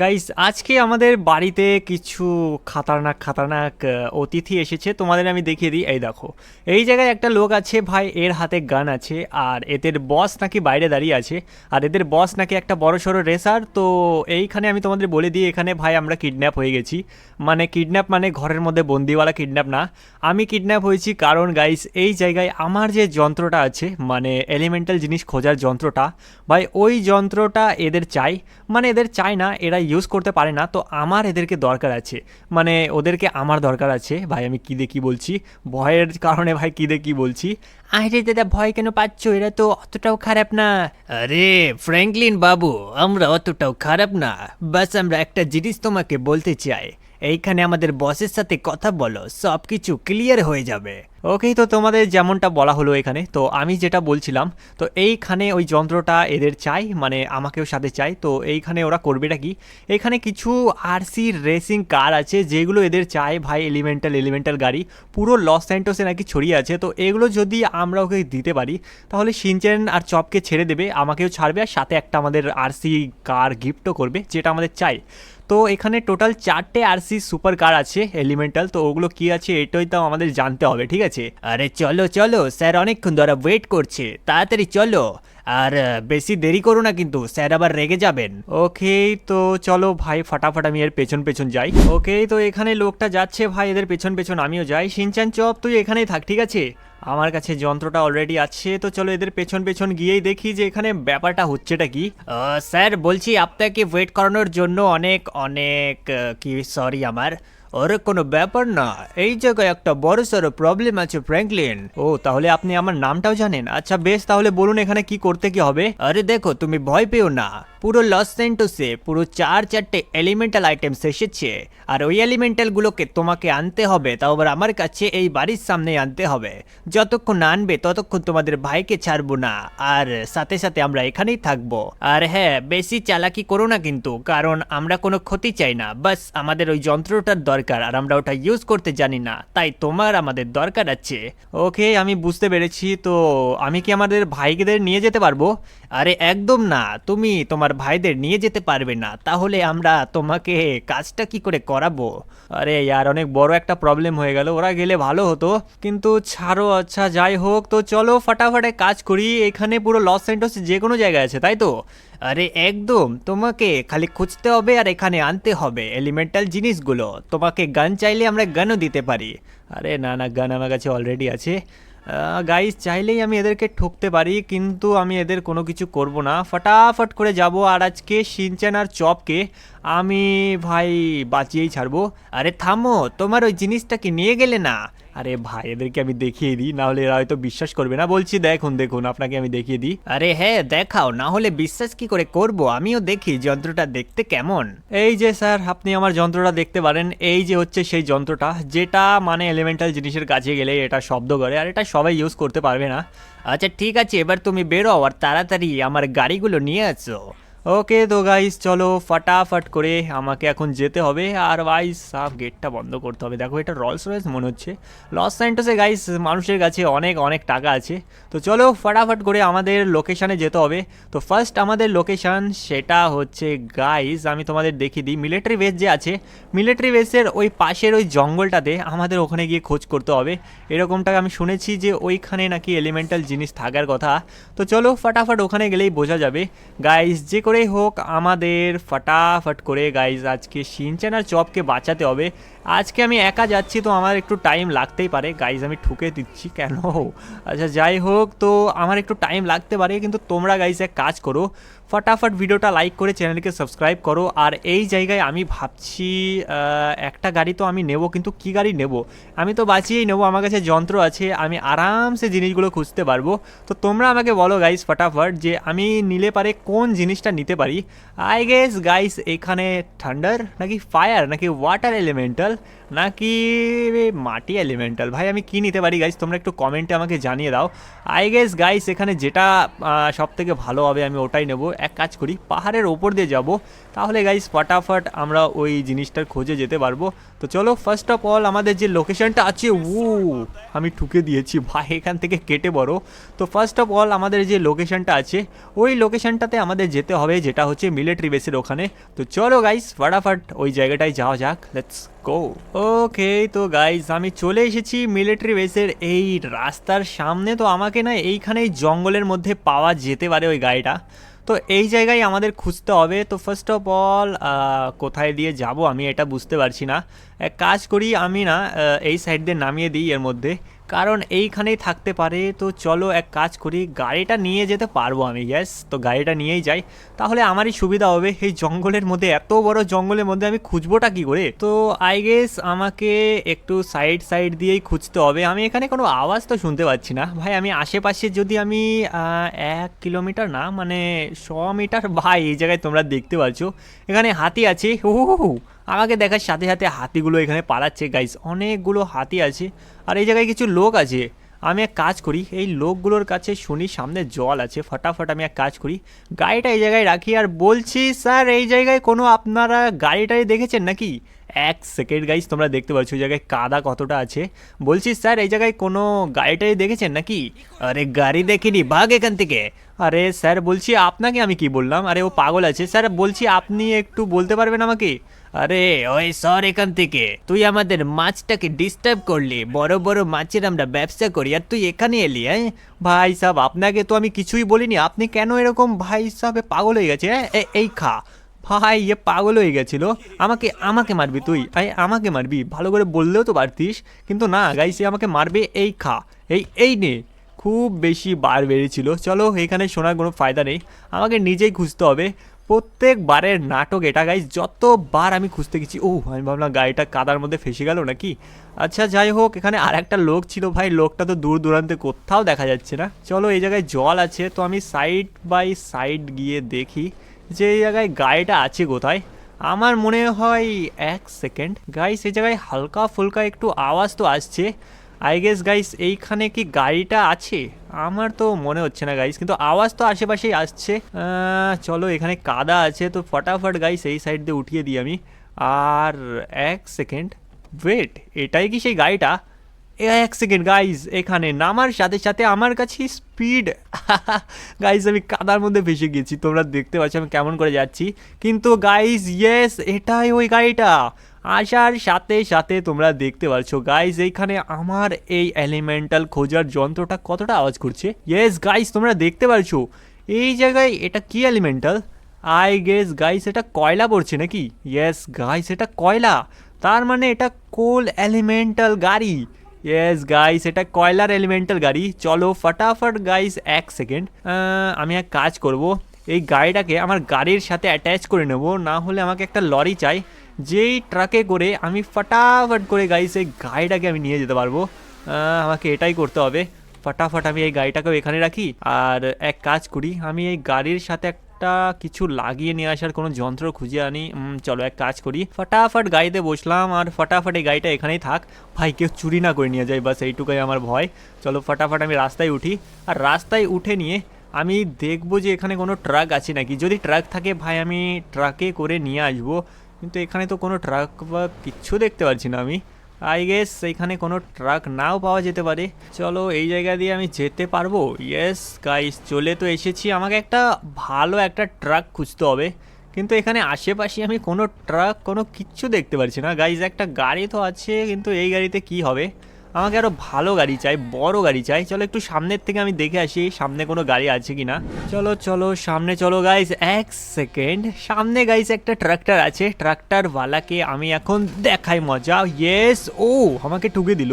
Guys আজকে আমাদের বাড়িতে কিছু খাতারনাক খাতারনাক অতিথি এসেছে। তোমাদের আমি দেখিয়ে দিই। এই দেখো, এই জায়গায় একটা লোক আছে, ভাই, এর হাতে গান আছে, আর এদের বস নাকি বাইরে দাঁড়িয়ে আছে, আর এদের বস নাকি একটা বড় সড়ো রেসার তো এইখানে আমি তোমাদের বলে দিই, এখানে ভাই, আমরা কিডন্যাপ হয়ে গেছি। মানে কিডন্যাপ মানে ঘরের মধ্যে বন্দিওয়ালা কিডন্যাপ না। আমি কিডন্যাপ হয়েছি কারণ গাইস এই জায়গায় আমার যে যন্ত্রটা আছে মানে এলিমেন্টাল জিনিস খোঁজার যন্ত্রটা, ভাই, ওই যন্ত্রটা এদের চাই। মানে এদের চাই না এরা ইউজ করতে পারে না, তো আমার এদেরকে দরকার আছে। মানে ওদেরকে আমার দরকার আছে। ভাই, আমি কী দেখি বলছি? ভয়ের কারণে ভাই, কী দেখি বলছি? আরে দাদা, ভয় কেন পাচ্ছ? এরা তো অতটাও খারাপ না। আরে, ফ্র্যাঙ্কলিন বাবু, আমরা অতটাও খারাপ না। বাস, আমরা একটা জিনিস তোমাকে বলতে চাই। এইখানে আমাদের বসের সাথে কথা বলো সব কিছু ক্লিয়ার হয়ে যাবে। ওকে তো তোমাদের যেমনটা বলা হলো এখানে, তো আমি যেটা বলছিলাম, তো এইখানে ওই যন্ত্রটা এদের চাই মানে আমাকেও সাথে চাই, তো এইখানে ওরা করবেটা কি? এখানে কিছু আরসি রেসিং কার আছে, যেগুলো এদের চায় ভাই এলিমেন্টাল এলিমেন্টাল গাড়ি। পুরো লস স্যান্টোসে নাকি ছড়িয়ে আছে, তো এগুলো যদি আমরা ওকে দিতে পারি, তাহলে সিনচেন আর চপকে ছেড়ে দেবে, আমাকেও ছাড়বে, আর সাথে একটা আমাদের আরসি কার গিফটও করবে, যেটা আমাদের চাই। তো এখানে টোটাল চারটে আরসি সুপার কার আছে এলিমেন্টাল তো ওগুলো কি আছে এটাই তো আমাদের জানতে হবে, ঠিক আছে? আরে চলো চলো, স্যার অনেকক্ষণ ধরে ওয়েট করছে, তাড়াতাড়ি চলো। আর বেশি দেরি করো না কিন্তু, স্যার আবার রেগে যাবেন। ওকে, তো চলো ভাই, ফাটাফাট আমি এর পেছন পেছন যাই। ওকে, তো এখানে লোকটা যাচ্ছে ভাই, এদের পেছন পেছন আমিও যাই। সিনচান চপ, তুই এখানেই থাক, ঠিক আছে? আমার কাছে যন্ত্রটা অলরেডি আছে, তো চলো এদের পেছন পেছন গিয়েই দেখি যে এখানে ব্যাপারটা হচ্ছেটা কি। স্যার, বলছি আপনাকে ওয়েট করানোর জন্য অনেক অনেক কি সরি আমার। ওরে কোনো ব্যাপার না। এই জায়গায় একটা বড় সড়ো প্রবলেম আছে ফ্র্যাঙ্কলিন ও, তাহলে আপনি আমার নামটাও জানেন? আচ্ছা বেশ, তাহলে বলুন এখানে কি করতে কি হবে? আরে, দেখো, তুমি ভয় পেও না। পুরো লস সেন্টোসে পুরো চার চারটে এলিমেন্টাল আইটেমস এসেছে। আর ওই এলিমেন্টাল গুলোকে তোমাকে আনতে হবে, তাও আবার আমার কাছে এই বাড়ির সামনে আনতে হবে। যতক্ষণ না আনবে, ততক্ষণ তোমাদের ভাইকে ছাড়বো না। আর সাথে সাথে আমরা এখানেই থাকব। আর হ্যাঁ বেশি চালাকি করো না কিন্তু, কারণ আমরা কোনো ক্ষতি চাই না। বাস, আমাদের ওই যন্ত্রটার দরকার। আর আমরা ওটা ইউজ করতে জানি না। তাই তোমার আমাদের দরকার আছে। ওকে আমি বুঝতে পেরেছি, তো আমি কি আমাদের ভাইদের নিয়ে যেতে পারব? আরে একদম না, তুমি তোমার ভাইদের নিয়ে যেতে পারবে না। তাহলে আমরা তোমাকে কাজটা কি করে করাবো? আরে ইয়ার, অনেক বড় একটা প্রবলেম হয়ে গেল। ওরা গেলে ভালো হতো। কিন্তু ছাড়ো আচ্ছা যাই হোক, তো চলো ফাটাফাটে কাজ করি। এখানে পুরো লস সেন্টোস যে কোনো জায়গায় আছে, তাই তো? আরে একদম, তোমাকে খালি খুঁজতে হবে আর এখানে আনতে হবে। এলিমেন্টাল জিনিসগুলো। তোমাকে গান চাইলে আমরা গানও দিতে পারি। আরে না না, গান আমার কাছে অলরেডি আছে। গাইস চাইলেই আমি এদেরকে ঠকতে পারি, কিন্তু আমি এদের কোনো কিছু করব না। ফটাফট করে যাব আর আজকে সিনচান আর চপকে আমি ভাই বাঁচিয়েই ছাড়বো। আরে থামো, তোমার ওই জিনিসটা কি নিয়ে গেলে না? আরে ভাই এদেরকে আমি দেখিয়ে দিই না হলে এরা হয়তো বিশ্বাস করবে না। বলছি দেখুন দেখুন আপনাকে আমি দেখিয়ে দিই। আরে হ্যাঁ দেখাও না হলে বিশ্বাস কি করে করব? আমিও দেখি যন্ত্রটা দেখতে কেমন। এই যে স্যার আপনি আমার যন্ত্রটা দেখতে পারেন। এই যে হচ্ছে সেই যন্ত্রটা যেটা মানে এলিমেন্টাল জিনিসের কাছে গেলে এটা শব্দ করে আর এটা সবাই ইউজ করতে পারবে না। আচ্ছা ঠিক আছে এবার তুমি বেরো আর তাড়াতাড়ি আমার গাড়িগুলো নিয়ে আসো। ওকে তো গাইস চলো ফটাফট করে আমাকে এখন যেতে হবে। আর গাইস সাফ গেটটা বন্ধ করতে হবে। দেখো, এটা রলস রয়েস মনে হচ্ছে। লস স্যান্টোসে গাইস মানুষের কাছে অনেক অনেক টাকা আছে। তো চলো ফটাফট করে আমাদের লোকেশানে যেতে হবে। তো ফার্স্ট আমাদের লোকেশান সেটা হচ্ছে গাইস আমি তোমাদের দেখিয়ে দিই। মিলিটারি বেস যে আছে মিলিটারি বেসের ওই পাশের ওই জঙ্গলটাতে আমাদের ওখানে গিয়ে খোঁজ করতে হবে। এরকমটা আমি শুনেছি যে ওইখানে নাকি এলিমেন্টাল জিনিস থাকার কথা। তো চলো ফটাফট ওখানে গেলেই বোঝা যাবে। গাইস যে করেই হোক, আমাদের ফটাফট করে গাইজ আজকে সিনচেন আর চপকে বাঁচাতে হবে। আজকে আমি একা যাচ্ছি তো আমার একটু টাইম লাগতেই পারে। গাইজ আমি ঠুকে দিচ্ছি কেন? আচ্ছা যাই হোক, তো আমার একটু টাইম লাগতে পারে, কিন্তু তোমরা গাইজ এক কাজ করো। ফটাফট ভিডিওটা লাইক করে চ্যানেলকে সাবস্ক্রাইব করো। আর এই জায়গায় আমি ভাবছি একটা গাড়ি তো আমি নেব, কিন্তু কি গাড়ি নেব? আমি তো বাঁচিয়েই নেব, আমার কাছে যন্ত্র আছে, আমি আরামসে জিনিসগুলো খুঁজতে পারব। তো তোমরা আমাকে বলো গাইস ফটাফট যে আমি নিলে পারে কোন জিনিসটা নিতে পারি? আই গেস গাইস এখানে থান্ডার নাকি ফায়ার নাকি ওয়াটার এলিমেন্টাল নাকি মাটি এলিমেন্টাল ভাই, আমি কি নিতে পারি গাইস তোমরা একটু কমেন্টে আমাকে জানিয়ে দাও। আই গেস গাইস এখানে যেটা সব থেকে ভালো হবে, আমি ওটাই নেব। এক কাজ করি, পাহাড়ের ওপর দিয়ে যাব। তাহলে গাইস ফটাফট আমরা ওই জিনিসটার খোঁজে যেতে পারব। তো চলো ফার্স্ট অফ অল আমাদের যে লোকেশনটা আছে ও আমি ঠুকে দিয়েছি। ভাই, এখান থেকে কেটে বড়। তো ফার্স্ট অফ অল আমাদের যে লোকেশনটা আছে, ওই লোকেশনটাতে আমাদের যেতে হবে, যেটা হচ্ছে মিলিটারি বেসের ওখানে। তো চলো গাইস ফটাফট ওই জায়গাটায় যাওয়া যাক। লেটস গো ওকে তো গাইস আমি চলে এসেছি মিলিটারি বেসের এই রাস্তার সামনে। তো আমাকে না এইখানে এই জঙ্গলের মধ্যে পাওয়া যেতে পারে ওই গাড়িটা। তো এই জায়গায় আমাদের খুঁজতে হবে। তো ফার্স্ট অফ অল কোথায় দিয়ে যাব আমি এটা বুঝতে পারছি না। এক কাজ করি, আমি না এই সাইড দিয়ে নামিয়ে দিই এর মধ্যে। কারণ এইখানেই থাকতে পারে। তো চলো এক কাজ করি, গাড়িটা নিয়ে যেতে পারব আমি গ্যাস তো গাড়িটা নিয়েই যাই। তাহলে আমারই সুবিধা হবে, এই জঙ্গলের মধ্যে, এত বড় জঙ্গলের মধ্যে আমি খুঁজবোটা কি করে? তো আই গেস আমাকে একটু সাইড সাইড দিয়েই খুঁজতে হবে। আমি এখানে কোনো আওয়াজ তো শুনতে পাচ্ছি না। ভাই, আমি আশেপাশে যদি আমি এক কিলোমিটার না মানে শ মিটার, ভাই, এই জায়গায় তোমরা দেখতে পাচ্ছ। এখানে হাতি আছে ও আমাকে দেখার সাথে সাথে হাতিগুলো এখানে পালাচ্ছে গাইস অনেকগুলো হাতি আছে, আর এই জায়গায় কিছু লোক আছে। আমি এক কাজ করি, এই লোকগুলোর কাছে শুনি, সামনে জল আছে। ফটাফট আমি এক কাজ করি, গাড়িটা এই জায়গায় রাখি আর বলছি, স্যার, এই জায়গায় কোনো আপনারা গাড়িটাই দেখেছেন নাকি? এক সেকেন্ড গাইস তোমরা দেখতে পাচ্ছ ওই জায়গায় কাদা কতটা আছে। বলছি, স্যার, এই জায়গায় কোনো গাড়িটাই দেখেছেন নাকি? আরে, গাড়ি দেখিনি, ভাগ এখান থেকে। আরে, স্যার, বলছি, আপনাকে আমি কি বললাম? আরে, ও পাগল আছে। স্যার, বলছি, আপনি একটু বলতে পারবেন আমাকে? আরে, ওই সর এখান থেকে। তুই আমাদের মাছটাকে ডিস্টার্ব করলি। বড় বড় মাছের আমরা ব্যবসা করি, আর তুই এখানে এলি হ্যাঁ? ভাই সাহেব আপনাকে তো আমি কিছুই বলিনি। আপনি কেন এরকম ভাই সাহেব পাগল হয়ে গেছে হ্যাঁ? এই খা। ভাই ইয়ে পাগল হয়ে গেছিল। আমাকে আমাকে মারবি তুই আই আমাকে মারবি। ভালো করে বললেও তো পারতিস। কিন্তু না গাই সে আমাকে মারবে, এই খা। এই এই নে। খুব বেশি বার বেড়েছিল চলো, এখানে শোনার কোনো ফায়দা নেই। আমাকে নিজেই খুঁজতে হবে। প্রত্যেকবারের নাটক এটা গাইজ যতবার আমি খুঁজতে গেছি ও আমি ভাবলাম গাড়িটা কাদার মধ্যে ফেসে গেল নাকি? আচ্ছা যাই হোক, এখানে আর একটা লোক ছিল ভাই, লোকটা তো দূর দূরান্তে কোথাও দেখা যাচ্ছে না। চলো এই জায়গায় জল আছে, তো আমি সাইড বাই সাইড গিয়ে দেখি যে এই জায়গায় গাড়িটা আছে কোথায়। আমার মনে হয় এক সেকেন্ড গাইস এই জায়গায় হালকা ফুলকা একটু আওয়াজ তো আসছে। আই গেস গাইস এইখানে কি গাড়িটা আছে? আমার তো মনে হচ্ছে না গাইস কিন্তু আওয়াজ তো আশেপাশেই আসছে। চলো, এখানে কাদা আছে, তো ফটাফট গাইস এই সাইড দিয়ে উঠিয়ে দিই আমি। আর এক সেকেন্ড ওয়েট এটাই কি সেই গাড়িটা? এক সেকেন্ড গাইজ এখানে নামার সাথে সাথে আমার কাছে স্পিড গাইজ আমি কাদার মধ্যে ভেসে গেছি, তোমরা দেখতে পাচ্ছ আমি কেমন করে যাচ্ছি। কিন্তু গাইজ ইয়েস এটাই ওই গাড়িটা। আসার সাথে সাথে তোমরা দেখতে পাচ্ছ গাইজ এইখানে আমার এই এলিমেন্টাল খোঁজার যন্ত্রটা কতটা আওয়াজ করছে? ইয়েস গাইজ তোমরা দেখতে পাচ্ছ এই জায়গায় এটা কি এলিমেন্টাল আই গেস গাইস এটা কয়লা পড়ছে নাকি? ইয়েস গাইস এটা কয়লা। তার মানে এটা কোল এলিমেন্টাল গাড়ি। ইয়েস গাইস এটা কয়লার এলিমেন্টাল গাড়ি। চলো ফটাফট গাইস এক সেকেন্ড আমি এক কাজ করব। এই গাড়িটাকে আমার গাড়ির সাথে অ্যাটাচ করে নেব। না হলে আমাকে একটা লরি চাই। যেই ট্রাকে করে আমি ফটাফট করে গাইস সেই গাড়িটাকে আমি নিয়ে যেতে পারব। আমাকে এটাই করতে হবে। ফটাফট আমি এই গাড়িটাকেও এখানে রাখি। আর এক কাজ করি, আমি এই গাড়ির সাথে একটা কিছু লাগিয়ে নিয়ে আসার কোনো যন্ত্র খুঁজে আনি। চলো এক কাজ করি। ফটাফট গাড়িতে বসলাম আর ফটাফট এই গাড়িটা এখানেই থাক। ভাই, কেউ চুরি না করে নিয়ে যায়, বাস এইটুকুই আমার ভয়। চলো ফটাফট আমি রাস্তায় উঠি। আর রাস্তায় উঠে নিয়ে আমি দেখব যে এখানে কোনো ট্রাক আছে নাকি। যদি ট্রাক থাকে, ভাই, আমি ট্রাকে করে নিয়ে আসব। কিন্তু এখানে তো কোনো ট্রাক বা কিচ্ছু দেখতে পাচ্ছি না আমি। আই গেস এখানে কোনো ট্রাক নাও পাওয়া যেতে পারে। চলো এই জায়গা দিয়ে আমি যেতে পারব? ইয়েস গাইস চলে তো এসেছি। আমাকে একটা ভালো একটা ট্রাক খুঁজতে হবে। কিন্তু এখানে আশেপাশে আমি কোনো ট্রাক, কোনো কিচ্ছু দেখতে পারছি না। গাইজ একটা গাড়ি তো আছে, কিন্তু এই গাড়িতে কি হবে? আমাকে আরও ভালো গাড়ি চাই, বড় গাড়ি চাই। চলো একটু সামনের থেকে আমি দেখে আসি সামনে কোনো গাড়ি আছে কিনা। চলো চলো, সামনে, চলো গাইজ এক সেকেন্ড সামনে গাইজ একটা ট্রাক্টর আছে ট্রাক্টর ওয়ালাকে আমি এখন দেখাই মজা। ইয়েস ও, আমাকে ঠুকে দিল।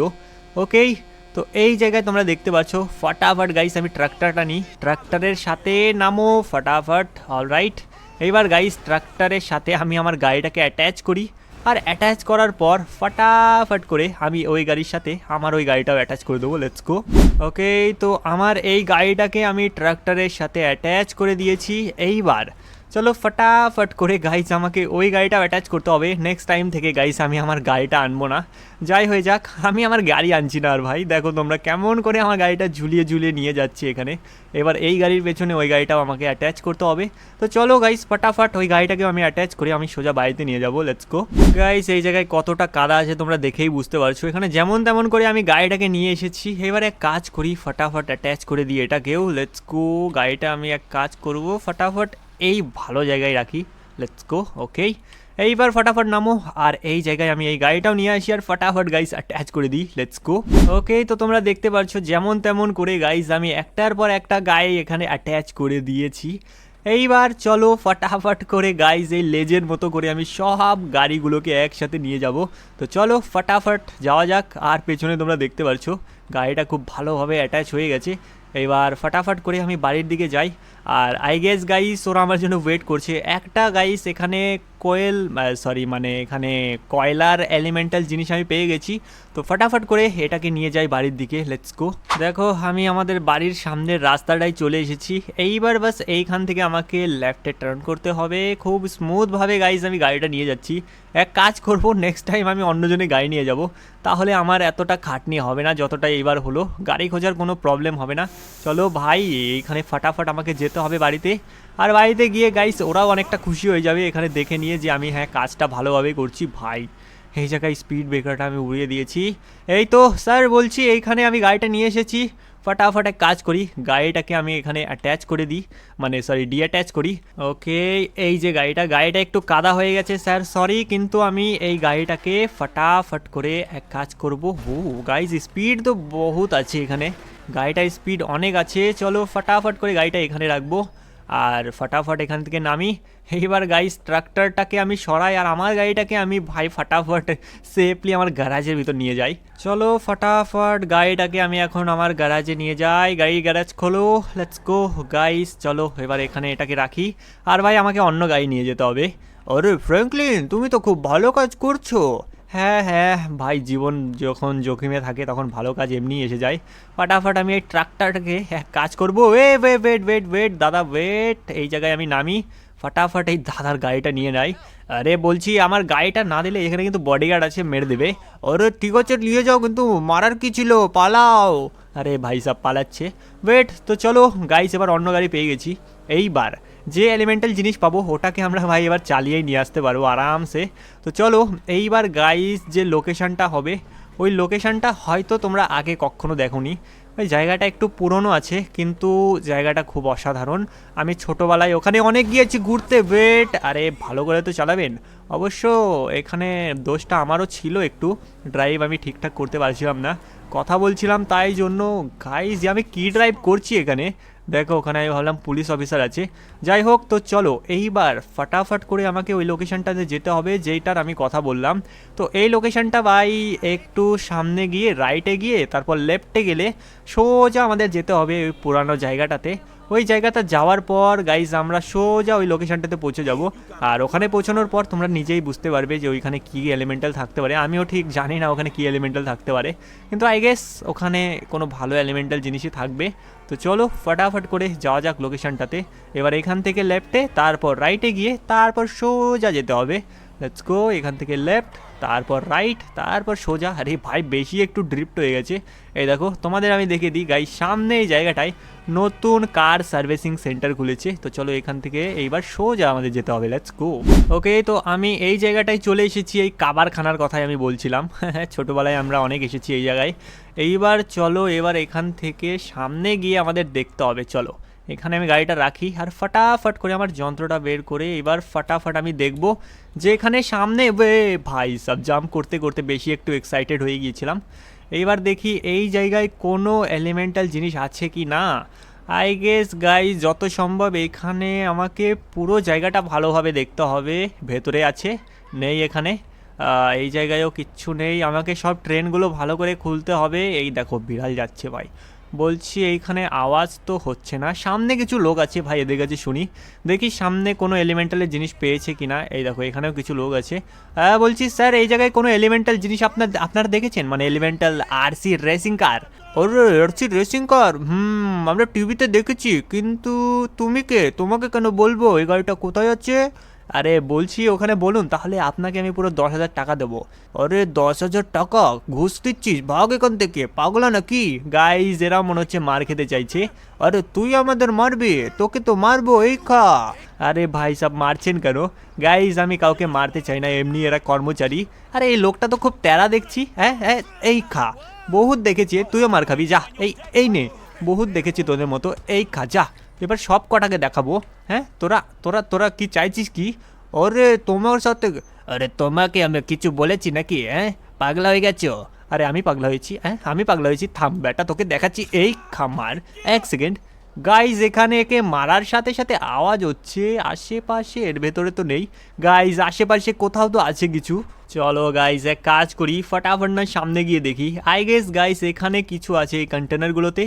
ওকেই তো এই জায়গায় তোমরা দেখতে পাচ্ছ, ফটাফট গাইস আমি ট্রাক্টরটা নিই। ট্রাক্টরের সাথে নামো, ফটাফট অলরাইট এইবার গাইস ট্রাক্টরের সাথে আমি আমার গাড়িটাকে অ্যাটাচ করি। আর অ্যাটাচ করার পর ফটাফট করে আমি ওই গাড়ির সাথে আমার ওই গাড়িটাও অ্যাটাচ করে দেবো লেটস গো ওকে তো আমার এই গাড়িটাকে আমি ট্রাক্টরের সাথে অ্যাটাচ করে দিয়েছি, এইবার চলো ফটাফট করে গাইস আমাকে ওই গাড়িটা অ্যাটাচ করতে হবে। নেক্সট টাইম থেকে গাইস আমি আমার গাড়িটা আনব না। যাই হয়ে যাক, আমি আমার গাড়ি আনছি না আর ভাই। দেখো তোমরা কেমন করে আমার গাড়িটা ঝুলিয়ে ঝুলিয়ে নিয়ে যাচ্ছি এখানে। এবার এই গাড়ির পেছনে ওই গাড়িটাও আমাকে অ্যাটাচ করতে হবে। তো চলো গাইস ফটাফট ওই গাড়িটাকেও আমি অ্যাটাচ করে আমি সোজা বাড়িতে নিয়ে যাব। লেটস গো গাইস এই জায়গায় কতটা কাদা আছে তোমরা দেখেই বুঝতে পারছ। এখানে যেমন তেমন করে আমি গাড়িটাকে নিয়ে এসেছি। এবার এক কাজ করি, ফটাফট অ্যাটাচ করে দিই এটাকেও। লেটস গো গাড়িটা আমি এক কাজ করব, ফটাফট এই ভালো জায়গায় রাখি। লেটস গো ওকে এইবার ফটাফট নামো, আর এই জায়গায় আমি এই গাড়িটাও নিয়ে আসি, আর ফটাফট গাইস অ্যাটাচ করে দিই। লেটস গো ওকে তো তোমরা দেখতে পাচ্ছ যেমন তেমন করে গাইস আমি একটার পর একটা গায়ে এখানে অ্যাটাচ করে দিয়েছি। এইবার চলো ফটাফট করে গাইজ এই লেজের মতো করে আমি সব গাড়িগুলোকে একসাথে নিয়ে যাব। তো চলো, ফটাফট যাওয়া যাক, আর পেছনে তোমরা দেখতে পাচ্ছ গাড়িটা খুব ভালোভাবে অ্যাটাচ হয়ে গেছে। এবার ফটাফট করে আমি বাড়ির দিকে যাই। আর আই গেস গাইস ওরা আমার জন্য ওয়েট করছে। একটা গাইস এখানে কোয়েল সরি মানে এখানে কয়লার এলিমেন্টাল জিনিস আমি পেয়ে গেছি। তো ফটাফট করে এটাকে নিয়ে যাই বাড়ির দিকে। লেটস গো দেখো, আমি আমাদের বাড়ির সামনের রাস্তাটাই চলে এসেছি। এইবার বাস এইখান থেকে আমাকে লেফটে টার্ন করতে হবে। খুব স্মুথভাবে গাইস আমি গাড়িটা নিয়ে যাচ্ছি। এক কাজ করব নেক্সট টাইম আমি অন্যজনে গাড়ি নিয়ে যাব। তাহলে আমার এতটা খাটনি হবে না যতটা এইবার হলো। গাড়ি খোঁজার কোনো প্রবলেম হবে না। চলো ভাই, এইখানে ফাটাফাট আমাকে যেতে হবে বাড়িতে। আর বাড়িতে গিয়ে গাইস ওরাও অনেকটা খুশি হয়ে যাবে এখানে দেখে নিয়ে যে আমি হ্যাঁ কাজটা ভালোভাবে করছি। ভাই এই জায়গায় স্পিড ব্রেকারটা আমি উড়িয়ে দিয়েছি। এই তো স্যার বলছি, এইখানে আমি গাড়িটা নিয়ে এসেছি। ফটাফট এক কাজ করি, গাড়িটাকে আমি এখানে অ্যাটাচ করে দিই। মানে সরি ডি ডিঅ্যাটাচ করি। ওকে এই যে গাড়িটা গাড়িটা একটু কাদা হয়ে গেছে স্যার সরি কিন্তু আমি এই গাড়িটাকে ফটাফট করে এক কাজ করব। হু গাইজ স্পিড তো বহুত আছে এখানে। গাড়িটার স্পিড অনেক আছে। চলো, ফটাফট করে গাড়িটা এখানে রাখব। আর ফটাফট এখান থেকে নামি। এইবার গাইস ট্রাক্টরটাকে আমি সরাই আর আমার গাড়িটাকে আমি ভাই ফটাফট সেফলি আমার গ্যারাজের ভিতর নিয়ে যাই। চলো ফটাফট গাড়িটাকে আমি এখন আমার গ্যারাজে নিয়ে যাই। গাড়ি গ্যারাজ খোলো লেটস গো গাইস চলো এবার এখানে এটাকে রাখি। আর ভাই, আমাকে অন্য গাড়ি নিয়ে যেতে হবে। আরে ফ্র্যাঙ্কলিন তুমি তো খুব ভালো কাজ করছ। হ্যাঁ হ্যাঁ ভাই, জীবন যখন জোখিমে থাকে তখন ভালো কাজ এমনি এসে যায়। ফাটাফাট আমি এই ট্রাক্টরটাকে এক কাজ করব। Way way wait wait wait দাদা ওয়েট এই জায়গায় আমি নামি। ফাটাফাট এই দাদার গাড়িটা নিয়ে নেয় আরে বলছি আমার গাড়িটা না দিলে এখানে কিন্তু বডিগার্ড আছে মেরে দেবে ওরে ঠিক আছে নিয়ে যাও কিন্তু মারার কি ছিল পালাও আরে ভাই সব পালাচ্ছে ওয়েট তো চলো গাইস এবার অন্য গাড়ি পেয়ে গেছি এইবার যে এলিমেন্টাল জিনিস পাবো ওটাকে আমরা ভাই এবার চালিয়েই নিয়ে আসতে পারব আরামসে তো চলো এইবার গাইস যে লোকেশনটা হবে ওই লোকেশনটা হয়তো তোমরা আগে কখনো দেখোনি ওই জায়গাটা একটু পুরনো আছে, কিন্তু জায়গাটা খুব অসাধারণ। আমি ছোটোবেলায় ওখানে অনেক গিয়েছি ঘুরতে। বেট আরে ভালো করে তো চালাবেন। অবশ্য এখানে দোষটা আমারও ছিল একটু। ড্রাইভ আমি ঠিকঠাক করতে পারছিলাম না। কথা বলছিলাম তাই জন্য। গাইজ আমি কী ড্রাইভ করছি এখানে? দেখো, ওখানে আমি ভাবলাম পুলিশ অফিসার আছে। যাই হোক, তো চলো, এইবার ফাটাফাট করে আমাকে ওই লোকেশনটাতে যেতে হবে, যেইটার আমি কথা বললাম। তো এই লোকেশনটা ভাই, একটু সামনে গিয়ে রাইটে গিয়ে, তারপর লেফটে গেলে সোজা আমাদের যেতে হবে ওই পুরানো জায়গাটাতে। ওই জায়গাটা যাওয়ার পর গাইজ আমরা সোজা ওই লোকেশনটাতে পৌঁছে যাব। আর ওখানে পৌঁছানোর পর তোমরা নিজেই বুঝতে পারবে যে ওইখানে কী এলিমেন্টাল থাকতে পারে। আমিও ঠিক জানি না ওখানে কী এলিমেন্টাল থাকতে পারে। কিন্তু আই গেস ওখানে কোনো ভালো এলিমেন্টাল জিনিসই থাকবে। তো চলো, ফটাফট করে যাওয়া যাক লোকেশনটাতে এবার এখান থেকে লেফটে তারপর রাইটে গিয়ে তারপর সোজা যেতে হবে। লেটস গো এখান থেকে লেফট তারপর রাইট তারপর সোজা। আরে ভাই, বেশি একটু ড্রিফট হয়ে গেছে। এই দেখো, তোমাদের আমি দেখে দিই গাই সামনে এই জায়গাটায় নতুন কার সার্ভিসিং সেন্টার খুলেছে। তো চলো এখান থেকে এইবার সোজা আমাদের যেতে হবে লেটস গো ওকে তো আমি এই জায়গাটায় চলে এসেছি, এই কাবারখানার কথাই আমি বলছিলাম। ছোটোবেলায় আমরা অনেক এসেছি এই জায়গায়। এইবার চলো, এবার এখান থেকে সামনে গিয়ে আমাদের দেখতে হবে, চলো। এখানে আমি গাড়িটা রাখি আর ফটাফট করে আমার যন্ত্রটা বের করে এবার ফটাফট আমি দেখব যে এখানে সামনে ভাই সব জাম্প করতে করতে বেশি একটু এক্সাইটেড হয়ে গিয়েছিলাম। এইবার দেখি এই জায়গায় কোনো এলিমেন্টাল জিনিস আছে কি না? আই গেস গাই যত সম্ভব এখানে আমাকে পুরো জায়গাটা ভালোভাবে দেখতে হবে। ভেতরে আছে, নেই এখানে। এই জায়গায়ও কিচ্ছু নেই। আমাকে সব ট্রেনগুলো ভালো করে খুলতে হবে। এই দেখো, বিড়াল যাচ্ছে ভাই। বলছি, এইখানে আওয়াজ তো হচ্ছে না। সামনে কিছু লোক আছে ভাই, এদের কাছে শুনি। দেখি সামনে কোনো এলিমেন্টালের জিনিস পেয়েছে কি না এই দেখো, এখানেও কিছু লোক আছে। হ্যাঁ বলছি, স্যার, এই জায়গায় কোনো এলিমেন্টাল জিনিস আপনার, আপনারা দেখেছেন? মানে এলিমেন্টাল আরসি রেসিং কার ওরে আরসি রেসিং কার হুম, আমরা টিভিতে দেখেছি। কিন্তু তুমি কে? তোমাকে কেন বলব? এই গাড়িটা কোথায় আছে? আরে বলছি ওখানে বলুন, তাহলে আপনাকে আমি পুরো দশ হাজার টাকা দেবো। আরে দশ হাজার টাকা? ঘুষ দিচ্ছিস? ভাগ এখান থেকে। পাগলা নাকি? গাইজ এরা মনে হচ্ছে মার খেতে চাইছে। আরে তুই আমাদের মারবি? তোকে তো মারবো, এই খা। আরে ভাই, সব মারছেন কেন? গাইজ আমি কাউকে মারতে চাই না, এমনি এরা কর্মচারী। আরে এই লোকটা তো খুব তেরা দেখছি। হ্যাঁ হ্যাঁ এই খা। বহুত দেখেছি, তুইও মার খাবি, যা। এই এই নে। বহুত দেখেছি তোদের মতো, এই খা, যা। এবার সব কটাকে দেখাবো হ্যাঁ? তোরা তোরা তোরা কি চাইছিস কি? ওরে, তোমার সাথে, আরে তোমাকে আমি কিছু বলেছি নাকি হ্যাঁ? পাগলা হয়ে গেছো? আরে আমি পাগলা হয়েছি হ্যাঁ? আমি পাগলা হয়েছি, থাম বেটা, তোকে দেখাচ্ছি এই খামার। এক সেকেন্ড। গাইজ এখানে একে মারার সাথে সাথে আওয়াজ হচ্ছে, আশেপাশে, এর ভেতরে তো নেই। গাইজ আশেপাশে কোথাও তো আছে কিছু। চলো গাইজ এক কাজ করি, ফটাফট না সামনে গিয়ে দেখি। আই গেস গাইজ এখানে কিছু আছে এই কন্টেনারগুলোতে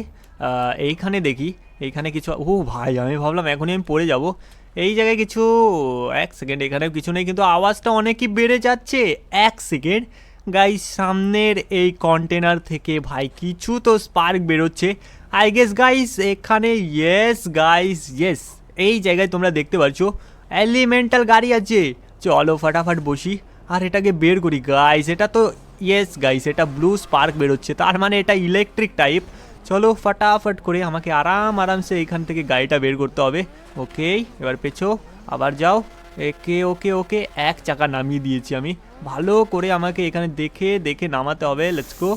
এইখানে দেখি। এইখানে কিছু ও ভাই, আমি ভাবলাম এখনই আমি পড়ে যাব। এই জায়গায় কিছু, এক সেকেন্ড এখানে কিছু নেই, কিন্তু আওয়াজটা অনেকই বেড়ে যাচ্ছে। এক সেকেন্ড গাইস সামনের এই কন্টেনার থেকে ভাই, কিছু তো স্পার্ক বেরোচ্ছে। আই গেস গাইস এখানে ইয়েস গাইস ইয়েস এই জায়গায় তোমরা দেখতে পাচ্ছ এলিমেন্টাল গাড়ি আছে। চলো ফাটাফাট বসি। আর এটাকে বের করি। গাইস এটা তো ইয়েস গাইস এটা ব্লু স্পার্ক বেরোচ্ছে। তার মানে এটা ইলেকট্রিক টাইপ চলো ফটাফট করে আমাকে আরাম আরামসে এখান থেকে গাড়িটা বের করতে হবে। ওকে, এবার পেছো, আবার যাও। একে, ওকে ওকে, এক চাকা নামিয়ে দিয়েছি আমি। ভালো করে আমাকে এখানে দেখে দেখে নামাতে হবে। লেটস গো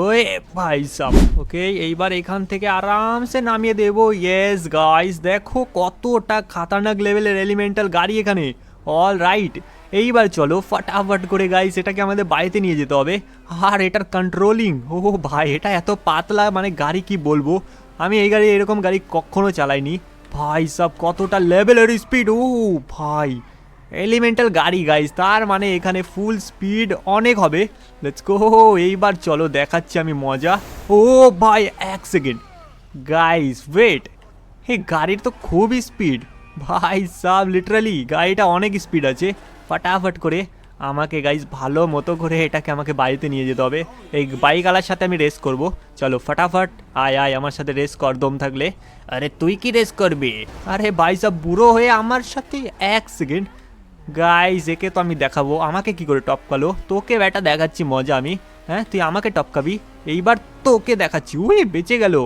ওই ভাই সাব। ওকে, এইবার এখান থেকে আরামসে নামিয়ে দেবো। ইয়েস গাইস দেখো কতটা খাতারনাক লেভেলের এলিমেন্টাল গাড়ি এখানে। অল রাইট এইবার চলো, ফটাফট করে গাইস এটাকে আমাদের বাড়িতে নিয়ে যেতে হবে। আর এটার কন্ট্রোলিং ও ভাই, এটা এত পাতলা মানে গাড়ি কি বলব? আমি এই গাড়ি, এরকম গাড়ি কখনো চালাইনি। ভাই, সব কতটা লেভেলের স্পিড ও ভাই। এলিমেন্টাল গাড়ি গাইস তার মানে এখানে ফুল স্পিড অনেক হবে। গো এইবার চলো, দেখাচ্ছি আমি মজা। ও ভাই, এক সেকেন্ড গাইস ওয়েট হে গাড়ির তো খুবই স্পিড ভাই, সাব লিটারালি গাড়িটা অনেক স্পিড আছে। ফটাফট করে আমাকে গাইজ ভালো মতো করে এটাকে আমাকে বাড়িতে নিয়ে যেতে হবে। এই বাইকওয়ালার সাথে আমি রেস করব। চলো ফটাফট আয় আয়, আমার সাথে রেস কর, দম থাকলে। আরে তুই কি রেস করবি? আরে ভাই, সব বুড়ো হয়ে আমার সাথে এক সেকেন্ড গাইজ একে তো আমি দেখাবো। আমাকে কি করে টপকালো? তোকে ব্যাটা দেখাচ্ছি, মজা আমি। হ্যাঁ তুই আমাকে টপকাবি? এইবার তোকে দেখাচ্ছি। উই, বেঁচে গেল।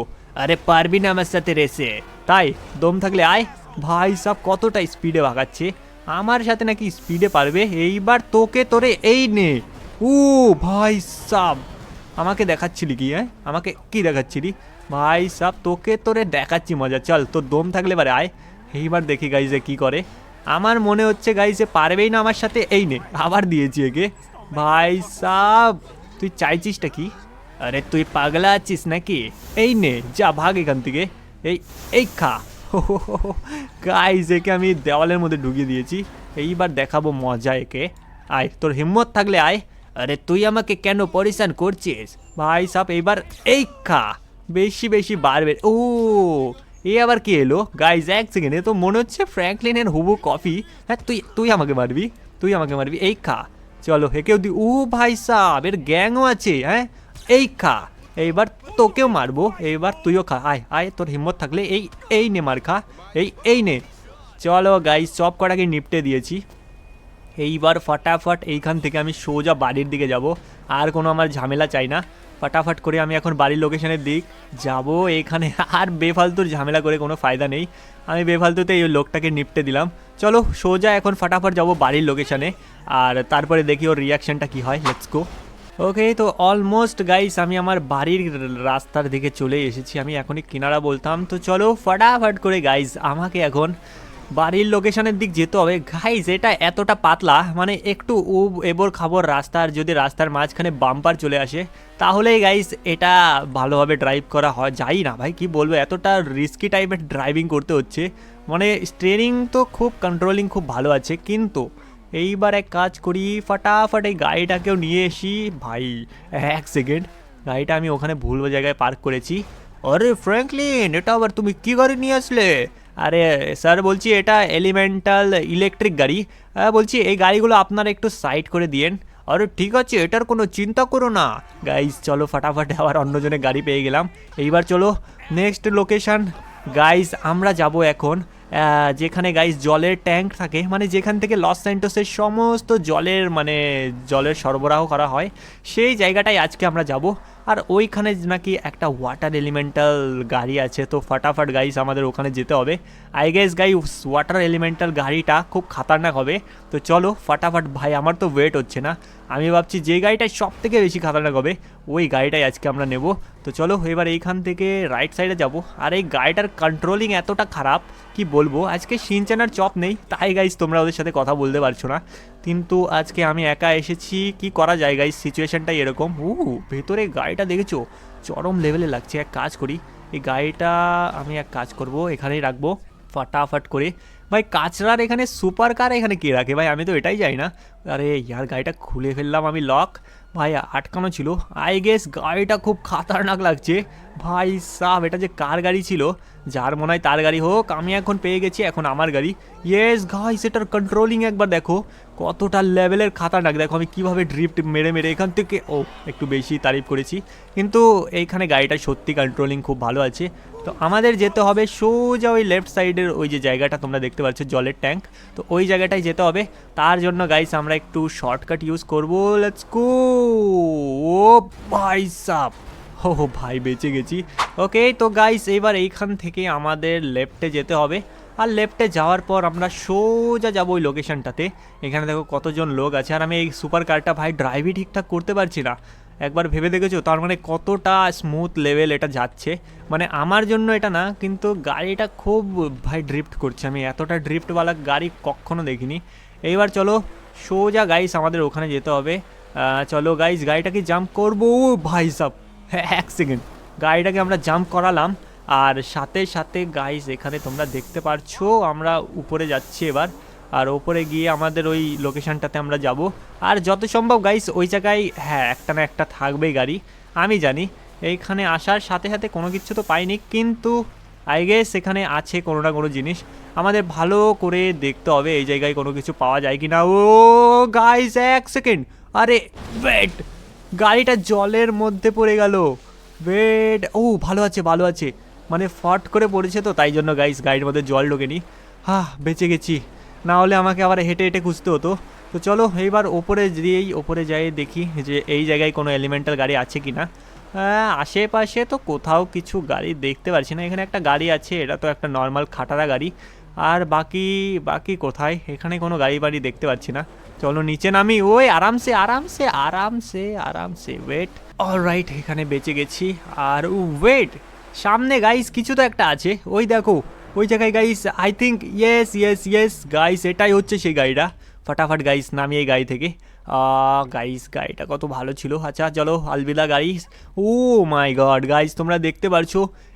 আরে পারবি না আমার সাথে রেসে তাই, দম থাকলে আয়। ভাই, সব কতটা স্পিডে ভাগাচ্ছে। আমার সাথে নাকি স্পিডে পারবে? এইবার তোকে তোরে এই নে। ও ভাই সাব। আমাকে দেখাচ্ছিলি কি হ্যাঁ আমাকে কি দেখাচ্ছিলি? ভাই সাব, তোকে তোরে দেখাচ্ছি মজা। চল, তোর দম থাকলে এবারে আয়। এইবার দেখি গাইজে কি করে। আমার মনে হচ্ছে গাইজে পারবেই না আমার সাথে। এই নে, আবার দিয়েছি একে। ভাই সাব, তুই চাইছিসটা কি? আরে তুই পাগলা আছিস নাকি? এই নে, যা, ভাগ এখান থেকে। এই এই খা। গাইজ একে আমি দেওয়ালের মধ্যে ঢুকিয়ে দিয়েছি। এইবার দেখাবো মজা একে। আয়, তোর হিম্মত থাকলে আয়। আরে, তুই আমাকে কেন পরিশান করছিস? ভাই সাপ এইবার এই খা। বেশি বেশি বাড়বে। ও, এ আবার কি এলো? গাইজ এক সেকেন্ডে তো মনে হচ্ছে ফ্র্যাঙ্কলিনের হুবু কফি হ্যাঁ তুই তুই আমাকে মারবি? তুই আমাকে মারবি? এই খা। চলো হেকেও দি ও ভাই সাব, এর গ্যাংও আছে হ্যাঁ? এই খা। এইবার তোকেও মারবো, এইবার তুইও খা। আয় আয়, তোর হিম্মত থাকলে এই এই নে মার খা। এই এই নে। চলো গাইজ সব কটাকে নিপটে দিয়েছি। এইবার ফটাফট এইখান থেকে আমি সোজা বাড়ির দিকে যাব। আর কোনো আমার ঝামেলা চাই না। ফটাফট করে আমি এখন বাড়ির লোকেশনের দিক। যাব এখানে। আর বেফালতুর ঝামেলা করে কোনো ফায়দা নেই। আমি বেফালতুতে এই লোকটাকে নিপটে দিলাম। চলো সোজা এখন ফটাফট যাব বাড়ির লোকেশনে আর তারপরে দেখি ওর রিয়াকশনটা কী হয়। লেটস গো ওকে, তো অলমোস্ট গাইস আমি আমার বাড়ির রাস্তার দিকে চলে এসেছি। আমি এখনই কিনারা বলতাম। তো চলো ফটাফট করে গাইস আমাকে এখন বাড়ির লোকেশনের দিক যেতে হবে। গাইস এটা এতটা পাতলা মানে একটু উব এবর খাবর রাস্তার যদি রাস্তার মাঝখানে বাম্পার চলে আসে, তাহলেই গাইস এটা ভালোভাবে ড্রাইভ করা হয়। যাই না ভাই, কি বলব, এতটা রিস্কি টাইপের ড্রাইভিং করতে হচ্ছে। মানে স্টিয়ারিং তো খুব কন্ট্রোলিং খুব ভালো আছে, কিন্তু এইবার এক কাজ করি, ফাটাফাট এই গাড়িটাকেও নিয়ে এসি। ভাই, এক সেকেন্ড, গাড়িটা আমি ওখানে ভুল জায়গায় পার্ক করেছি। আরে ফ্র্যাঙ্কলিন, এটা আবার তুমি কী গাড়ি নিয়ে আসলে? আরে, স্যার বলছি এটা এলিমেন্টাল ইলেকট্রিক গাড়ি। বলছি এই গাড়িগুলো আপনারা একটু সাইড করে দিয়েন। আরে ঠিক আছে, এটার কোনো চিন্তা করো না। গাইস, চলো ফাটাফাট আবার অন্যজনের গাড়ি পেয়ে গেলাম। এইবার চলো, নেক্সট লোকেশন। গাইস, আমরা যাব এখন যেখানে গাইস জলের ট্যাঙ্ক থাকে মানে যেখান থেকে লস স্যান্টোসের সমস্ত জলের মানে জলের সরবরাহ করা হয়, সেই জায়গাটাই আজকে আমরা যাব। আর ওইখানে নাকি একটা ওয়াটার এলিমেন্টাল গাড়ি আছে, তো ফাটাফাট গাইস আমাদের ওখানে যেতে হবে। I guess guy water elemental গাড়িটা খুব খাতারনাক হবে। তো চলো ফাটাফাট ভাই, আমার তো ওয়েট হচ্ছে না। আমি ভাবছি যে গাড়িটা সব থেকে বেশি খাতারনাক হবে, ওই গাড়িটাই আজকে আমরা নেব। তো চলো এবার এইখান থেকে রাইট সাইডে যাব। আর এই গাড়িটার কন্ট্রোলিং এতটা খারাপ, কি বলব? আজকে সিনচানার চপ নেই, তাই গাইস তোমরা ওদের সাথে কথা বলতে পারছ না। কিন্তু আজকে আমি একা এসেছি, কি করা যায় গাইস সিচুয়েশনটাই এরকম। উ ভেতরে গাড়িটা দেখেছ? চরম লেভেলে লাগছে। এক কাজ করি। এই গাড়িটা আমি এক কাজ করব, এখানেই রাখব, ফাটাফাট করে। ভাই, কাচরার এখানে সুপার কার এখানে কে রাখে? ভাই, আমি তো এটাই যাই না। আরে, ইয়ার, গাড়িটা খুলে ফেললাম আমি লক ভাই, আটকানো ছিল। আই গেস গাড়িটা খুব খাতারনাক লাগছে। ভাই সাহ এটা যে কার গাড়ি ছিল? যার মনে হয় তার গাড়ি হোক, আমি এখন পেয়ে গেছি, এখন আমার গাড়ি। ইয়েস গাই সেটার কন্ট্রোলিং একবার দেখো। কতটা লেভেলের খাতারনাক। দেখো, আমি কীভাবে ড্রিফট মেরে মেরে এখান থেকে ও, একটু বেশি তারিফ করেছি। কিন্তু এইখানে গাড়িটা সত্যি কন্ট্রোলিং খুব ভালো আছে। তো আমাদের যেতে হবে সোজা ওই লেফট সাইডের ওই যে জায়গাটা তোমরা দেখতে পাচ্ছ, জলের ট্যাঙ্ক তো ওই জায়গাটায় যেতে হবে। তার জন্য গাইস আমরা একটু শর্টকাট ইউজ করব। লেটস ও, ভাই সাপ ও ভাই, বেঁচে গেছি। ওকে তো গাইস এবার এইখান থেকে আমাদের লেফটে যেতে হবে। আর লেফটে যাওয়ার পর আমরা সোজা যাব ওই লোকেশনটাতে এখানে দেখো কতজন লোক আছে। আর আমি এই সুপার কারটা ভাই ড্রাইভই ঠিকঠাক করতে পারছি না। একবার ভেবে দেখেছ? তার মানে কতটা স্মুথ লেভেল এটা যাচ্ছে। মানে আমার জন্য এটা না, কিন্তু গাড়িটা খুব ভাই ড্রিফট করছে। আমি এতটা ড্রিফটওয়ালা গাড়ি কখনো দেখিনি। এইবার চলো, সোজা গাইস আমাদের ওখানে যেতে হবে। চলো গাইস গাড়িটা কি জাম্প করব ভাই হ্যাঁ এক সেকেন্ড গাড়িটাকে আমরা জাম্প করালাম, আর সাথে সাথে গাইস এখানে তোমরা দেখতে পারছ, আমরা উপরে যাচ্ছি এবার। আর ওপরে গিয়ে আমাদের ওই লোকেশনটাতে আমরা যাব। আর যত সম্ভব গাইস ওই জায়গায় হ্যাঁ একটা না একটা থাকবেই গাড়ি। আমি জানি, এইখানে আসার সাথে সাথে কোনো কিছু তো পাইনি, কিন্তু আই গেস এখানে আছে কোনো না কোনো জিনিস। আমাদের ভালো করে দেখতে হবে, এই জায়গায় কোনো কিছু পাওয়া যায় কি না ও গাইস এক সেকেন্ড আরে ওয়েট গাড়িটা জলের মধ্যে পড়ে গেল। ওয়েট ও ভালো আছে ভালো আছে। মানে ফট করে পড়েছে তো তাই জন্য গাইস গাড়ির মধ্যে জল ঢোকেনি। হ্যাঁ বেঁচে গেছি। না হলে আমাকে আবার হেঁটে হেঁটে খুঁজতে হতো। তো চলো এইবার ওপরে দিয়েই ওপরে যাই দেখি যে এই জায়গায় কোনো এলিমেন্টাল গাড়ি আছে কি না হ্যাঁ, আশেপাশে তো কোথাও কিছু গাড়ি দেখতে পারছি না। এখানে একটা গাড়ি আছে এটা তো একটা নর্মাল খাটারা গাড়ি। আর বাকি বাকি কোথায়? এখানে কোনো গাড়ি বাড়ি দেখতে পাচ্ছি না। চলো নিচে নামি। ওই, আরামসে আরামসে আরামসে আরামসে ওয়েট অল রাইট এখানে বেঁচে গেছি। আর ওয়েট সামনে গাইস কিছু তো একটা আছে। ওই দেখো, ওই জায়গায় guys I think yes yes yes guys এটাই হচ্ছে সেই গাড়িটা। ফটাফট গাইস নামি এই গাড়ি থেকে। গাইস গাড়িটা কত ভালো ছিল। আচ্ছা চলো, আলবিদা guys oh my god guys তোমরা দেখতে পারছ।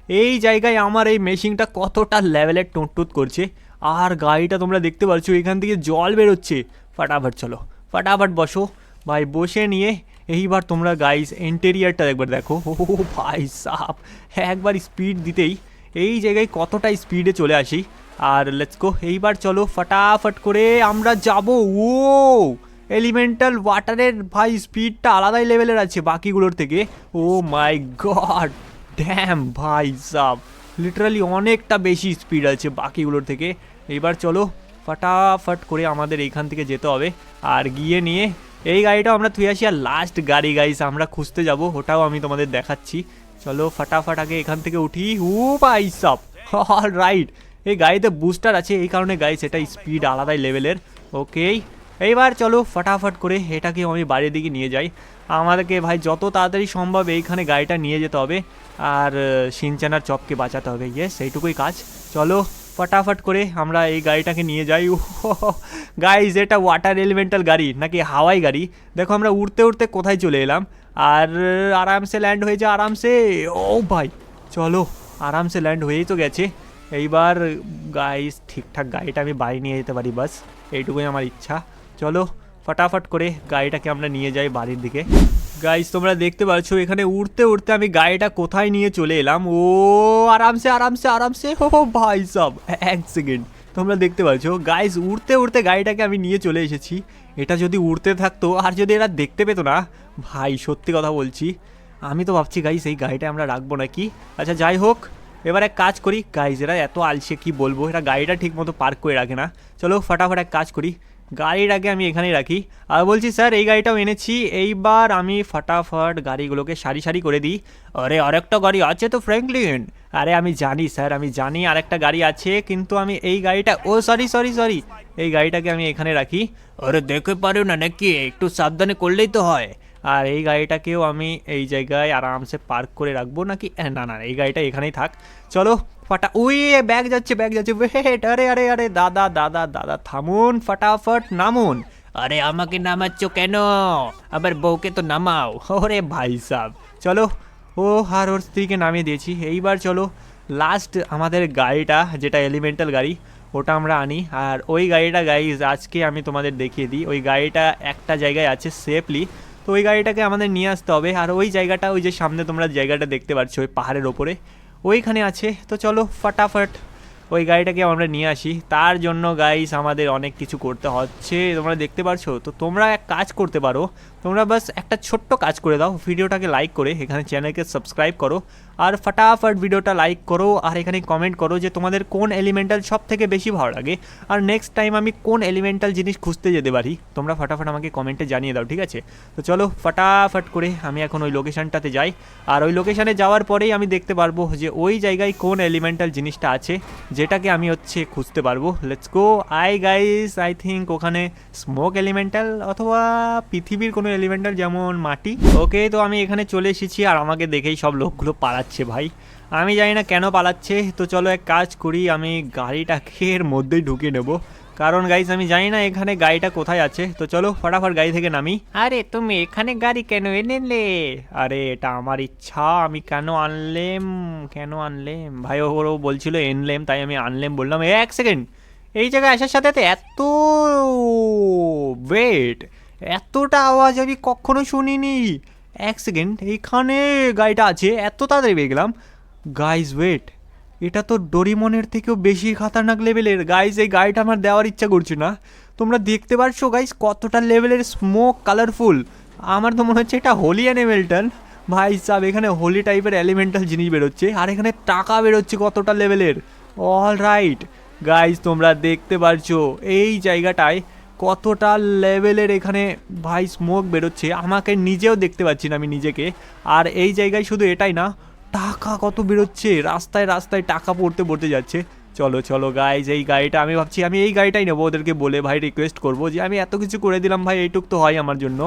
এই জায়গায় আমার এই মেশিনটা কতটা লেভেলের টুঁটটুত করছে। আর গাড়িটা তোমরা দেখতে পারছ এখান থেকে জল বেরোচ্ছে। ফাটাফাট চলো, ফাটাফাট বসো। ভাই, বসে নিয়ে এইবার তোমরা গাইস ইন্টেরিয়ারটা একবার দেখো। ও ভাই সাপ একবার স্পিড দিতেই এই জায়গায় কতটা স্পিডে চলে আসি। আর লেটস গো এইবার চলো, ফটাফট করে আমরা যাব। ও এলিমেন্টাল ওয়াটারের ভাই স্পিডটা আলাদাই লেভেলের আছে বাকিগুলোর থেকে। ও মাই গড ড্যাম ভাই সাব লিটারালি অনেকটা বেশি স্পিড আছে বাকিগুলোর থেকে। এবার চলো, ফটাফট করে আমাদের এইখান থেকে যেতে হবে। আর গিয়ে নিয়ে, এই গাড়িটাও আমরা থুয়ে আসি। আর লাস্ট গাড়ি গাইস আমরা খুঁজতে যাব। ওটাও আমি তোমাদের দেখাচ্ছি। চলো, ফটাফট আগে এখান থেকে উঠি। ও ভাই সাব অল রাইট এই গাড়িতে বুস্টার আছে। এই কারণে গাইস এটা স্পিড আলাদাই লেভেলের ওকেই এইবার চলো ফটাফট করে এটাকে আমি বাড়ির দিকে নিয়ে যাই। আমাদেরকে ভাই যত তাড়াতাড়ি সম্ভব এইখানে গাড়িটা নিয়ে যেতে হবে। আর সিনচানার চপকে বাঁচাতে হবে। ইয়েস সেইটুকুই কাজ। চলো ফটাফট করে আমরা এই গাড়িটাকে নিয়ে যাই। গাইজ এটা ওয়াটার এলিমেন্টাল গাড়ি, নাকি হাওয়াই গাড়ি? দেখো আমরা উড়তে উড়তে কোথায় চলে এলাম। আর, আরামসে ল্যান্ড হয়ে যা আরামসে। ও ভাই, চলো আরামসে ল্যান্ড হয়েই তো গেছে। এইবার গাইস ঠিকঠাক গাড়িটা আমি বাড়ি নিয়ে যেতে পারি, বাস। এইটুকুই আমার ইচ্ছা। চলো ফটাফট করে গাড়িটাকে আমরা নিয়ে যাই বাড়ির দিকে। গাইজ তোমরা দেখতে পাচ্ছ, এখানে উড়তে উড়তে আমি গাড়িটা কোথায় নিয়ে চলে এলাম? ও, আরামসে আরামসে আরামসে। ও ভাই সব, এক সেকেন্ড। তোমরা দেখতে পাচ্ছ গাইজ উড়তে উড়তে গাড়িটাকে আমি নিয়ে চলে এসেছি। এটা যদি উড়তে থাকতো, আর যদি এরা দেখতে পেতো না, ভাই, সত্যি কথা বলছি। আমি তো ভাবছি গাইজ এই গাড়িটা আমরা রাখব নাকি? আচ্ছা যাই হোক, এবার এক কাজ করি। গাইজ এরা এত আলসে, কি বলব? এরা গাড়িটা ঠিক মতো পার্ক করে রাখে না। চলো, ফটাফট এক কাজ করি। গাড়িটাকে আমি এখানেই রাখি। আর বলছি, স্যার, এই গাড়িটাও এনেছি। এইবার আমি ফটাফট গাড়িগুলোকে সারি সারি করে দিই। আরে, আরেকটা গাড়ি আছে তো ফ্র্যাঙ্কলিন আরে, আমি জানি, স্যার, আমি জানি আরেকটা গাড়ি আছে, কিন্তু আমি এই গাড়িটা, ও সরি সরি সরি এই গাড়িটাকে আমি এখানে রাখি। আরে দেখে পারো না নাকি, একটু সাবধানে করলেই তো হয়। আর এই গাড়িটাকেও আমি এই জায়গায় আরামসে পার্ক করে রাখব নাকি? না না এই গাড়িটা এখানেই থাক। চলো, ফাটা উই, ব্যাগ যাচ্ছে ব্যাগ যাচ্ছে। ওয়েট আরে আরে আরে, দাদা দাদা দাদা, থামুন, ফটাফট নামুন। আরে, আমাকে নামাচ্ছ কেন? আবার বউকে তো নামাও। ওরে ভাই সাহ চলো, ও আর ওর স্ত্রীকে নামিয়ে দিয়েছি। এইবার চলো লাস্ট আমাদের গাড়িটা, যেটা এলিমেন্টাল গাড়ি, ওটা আমরা আনি। আর ওই গাড়িটা গাইজ আজকে আমি তোমাদের দেখিয়ে দিই। ওই গাড়িটা একটা জায়গায় আছে সেফলি তো ওই গাড়িটাকে আমাদের নিয়ে আসতে হবে। আর ওই জায়গাটা, ওই যে সামনে তোমরা জায়গাটা দেখতে পাচ্ছ, ওই পাহাড়ের ওপরে, ওইখানে আছে। তো চলো, ফটাফট ওই গাড়িটাকে আমরা নিয়ে আসি। তার জন্য গাইস আমাদের অনেক কিছু করতে হচ্ছে। তোমরা দেখতে পারছ? তো তোমরা এক কাজ করতে পারো। তোমরা বাস একটা ছোট্ট কাজ করে দাও, ভিডিওটাকে লাইক করে, এখানে চ্যানেলকে সাবস্ক্রাইব করো, আর ফটাফট ভিডিওটা লাইক করো, আর এখানে কমেন্ট করো যে তোমাদের কোন এলিমেন্টাল সব থেকে বেশি ভালো লাগে, আর নেক্সট টাইম আমি কোন এলিমেন্টাল জিনিস খুঁজতে যেতে পারি, তোমরা ফটাফট আমাকে কমেন্টে জানিয়ে দাও, ঠিক আছে? তো চলো ফটাফট করে আমি এখন ওই লোকেশনটাতে যাই, আর ওই লোকেশানে যাওয়ার পরেই আমি দেখতে পারব যে ওই জায়গায় কোন এলিমেন্টাল জিনিসটা আছে, যেটাকে আমি হচ্ছে খুঁজতে পারব। Let's go I guys I think ওখানে স্মোক এলিমেন্টাল অথবা পৃথিবীর কোনো এলিমেন্টাল যেমন মাটি। ওকে তো আমি এখানে চলে এসেছি আর আমাকে দেখেই সব লোকগুলো পালাচ্ছে ভাই। আমি জানি না কেন পালাচ্ছে তো চলো এক কাজ করি আমি গাড়িটাকে এর মধ্যেই ঢুকিয়ে নেব। কারণ গাইস আমি জানি না এখানে গাড়িটা কোথায় আছে তো চলো ফটাফট গাড়ি থেকে নামি। আরে তুমি এখানে গাড়ি কেন এনেলে? আরে এটা আমার ইচ্ছা আমি কেন আনলেম? কেন আনলেম? ভাই ও ও বলছিল এনলেম তাই আমি আনলেম বললাম। এক সেকেন্ড এই জায়গায় আসার সাথে সাথে এত ওয়েট এতটা আওয়াজ আমি কখনো শুনিনি। এক সেকেন্ড, এইখানে গাড়িটা আছে, এত তাড়াতাড়ি পেয়ে গেলাম। গাইজ ওয়েট এটা তো ডোরিমনের থেকেও বেশি খাতারনাক লেভেলের গাইজ এই গাড়িটা আমার দেওয়ার ইচ্ছা করছে না। তোমরা দেখতে পারছ গাইজ কতটা লেভেলের স্মোক কালারফুল আমার তো মনে হচ্ছে এটা হোলি অ্যানিমেলটাল ভাই সাব, এখানে হোলি টাইপের এলিমেন্টাল জিনিস বেরোচ্ছে, আর এখানে টাকা বেরোচ্ছে কতটা লেভেলের অল রাইট গাইজ তোমরা দেখতে পারছ, এই জায়গাটায় কতটা লেভেলের এখানে ভাই স্মোক বেরোচ্ছে, আমাকে নিজেও দেখতে পাচ্ছি না আমি নিজেকে। আর এই জায়গায় শুধু এটাই না, টাকা কত বেরোচ্ছে, রাস্তায় রাস্তায় টাকা পড়তে পড়তে যাচ্ছে। চলো চলো গাইজ এই গাড়িটা আমি ভাবছি, আমি এই গাড়িটাই নেব, ওদেরকে বলে ভাই রিকোয়েস্ট করব যে আমি এত কিছু করে দিলাম ভাই, এইটুক তো হয় আমার জন্য।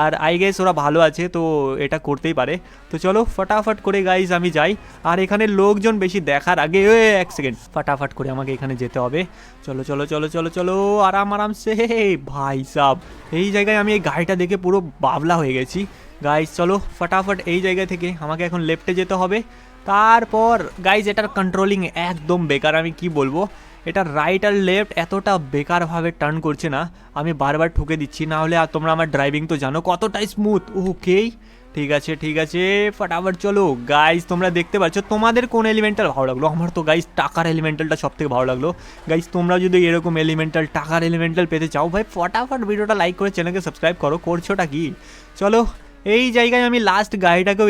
আর আই গেস ওরা ভালো আছে, তো এটা করতেই পারে। তো চলো, ফটাফট করে গাইজ আমি যাই। আর এখানে লোকজন বেশি দেখার আগে এক সেকেন্ড ফটাফট করে আমাকে এখানে যেতে হবে। চলো চলো চলো চলো চলো, আরাম আরামসে ভাই সাব। এই জায়গায় আমি এই গাড়িটা দেখে পুরো বাবলা হয়ে গেছি। গাইজ চলো, ফটাফট এই জায়গা থেকে আমাকে এখন লেফটে যেতে হবে। তারপর গাইজ এটার কন্ট্রোলিং একদম বেকার, আমি কি বলব? এটা রাইট আর লেফট এতটা বেকারভাবে টার্ন করছে না, আমি বারবার ঠুকে দিচ্ছি, না হলে আর তোমরা আমার ড্রাইভিং তো জানো কতটাই স্মুথ ওকেই ঠিক আছে ঠিক আছে, ফটাফট চলো। গাইজ তোমরা দেখতে পাচ্ছ, তোমাদের কোন এলিমেন্টাল ভালো লাগল? আমার তো গাইজ টাকার এলিমেন্টালটা সব থেকে ভালো লাগল। গাইজ তোমরা যদি এরকম এলিমেন্টাল টাকার এলিমেন্টাল পেতে চাও, ভাই, ফটাফট ভিডিওটা লাইক করে চ্যানেলকে সাবস্ক্রাইব করো। করছোটা কি? চলো এই জায়গায় আমি লাস্ট গাড়িটাকেও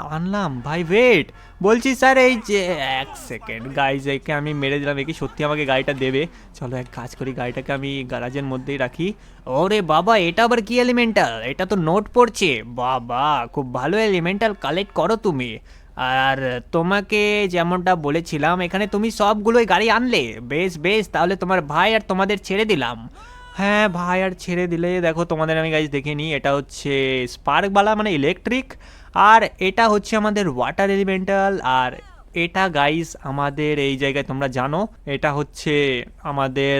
আনলাম। ভাই ওয়েট বলছি স্যার এই যে, এক সেকেন্ড একে আমি মেরে দিলাম। একে সত্যি আমাকে গাড়িটা দেবে। চলো, এক কাজ করি, গাড়িটাকে আমি গ্যারাজের মধ্যেই রাখি। ওরে বাবা, এটা আবার কি এলিমেন্টাল এটা তো নোট পড়ছে। বাবা, খুব ভালো এলিমেন্টাল কালেক্ট করো তুমি। আর তোমাকে যেমনটা বলেছিলাম, এখানে তুমি সবগুলোই গাড়ি আনলে। বেশ বেশ, তাহলে তোমার ভাই আর তোমাদের ছেড়ে দিলাম। হ্যাঁ ভাই, আর ছেড়ে দিলে, দেখো তোমাদের আমি গাইজ দেখে নিই, এটা হচ্ছে স্পার্কবালা মানে ইলেকট্রিক আর এটা হচ্ছে আমাদের ওয়াটার এলিমেন্টাল আর এটা গাইস আমাদের এই জায়গায় তোমরা জানো, এটা হচ্ছে আমাদের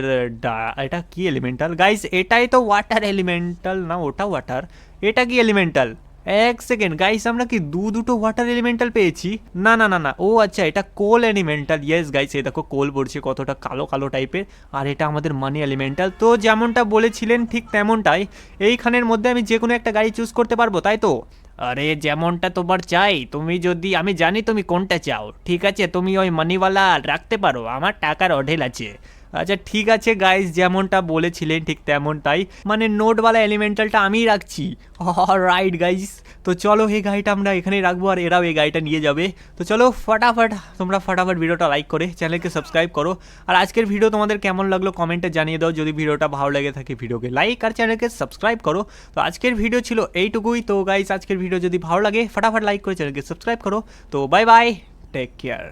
এটা কি এলিমেন্টাল গাইস এটাই তো ওয়াটার এলিমেন্টাল না, ওটা ওয়াটার এটা কি এলিমেন্টাল এক সেকেন্ড গাইস আমরা কি দু দুটো ওয়াটার এলিমেন্টাল পেয়েছি? না না না না, ও আচ্ছা এটা কোল এলিমেন্টাল ইয়েস গাইস এই দেখো কোল পড়ছে, কতটা কালো কালো টাইপের আর এটা আমাদের মানি এলিমেন্টাল তো যেমনটা বলেছিলেন ঠিক তেমনটাই, এইখানের মধ্যে আমি যে কোনো একটা গাড়ি চুজ করতে পারব, তাই তো? আরে, যেমনটা তোমার চাই, তুমি যদি, আমি জানি তুমি কোনটা চাও, ঠিক আছে? তুমি ওই মানিওয়ালা রাখতে পারো, আমার টাকার অঢেল আছে। আচ্ছা ঠিক আছে গাইস যেমনটা বলেছিলেন ঠিক তেমনটাই। মানে নোটওয়ালা এলিমেন্টালটা আমিই রাখছি। রাইট গাইস তো চলো এই গাড়িটা আমরা এখানেই রাখব আর এরাও এই গাড়িটা নিয়ে যাবে। তো চলো ফটাফট, তোমরা ফটাফট ভিডিওটা লাইক করে চ্যানেলকে সাবস্ক্রাইব করো। আর আজকের ভিডিও তোমাদের কেমন লাগল কমেন্টে জানিয়ে দাও। যদি ভিডিওটা ভালো লেগে থাকে, ভিডিওকে লাইক আর চ্যানেলকে সাবস্ক্রাইব করো। তো আজকের ভিডিও ছিল এইটুকুই। তো গাইস আজকের ভিডিও যদি ভালো লাগে, ফটাফট লাইক করে চ্যানেলকে সাবস্ক্রাইব করো। তো বাই বাই টেক কেয়ার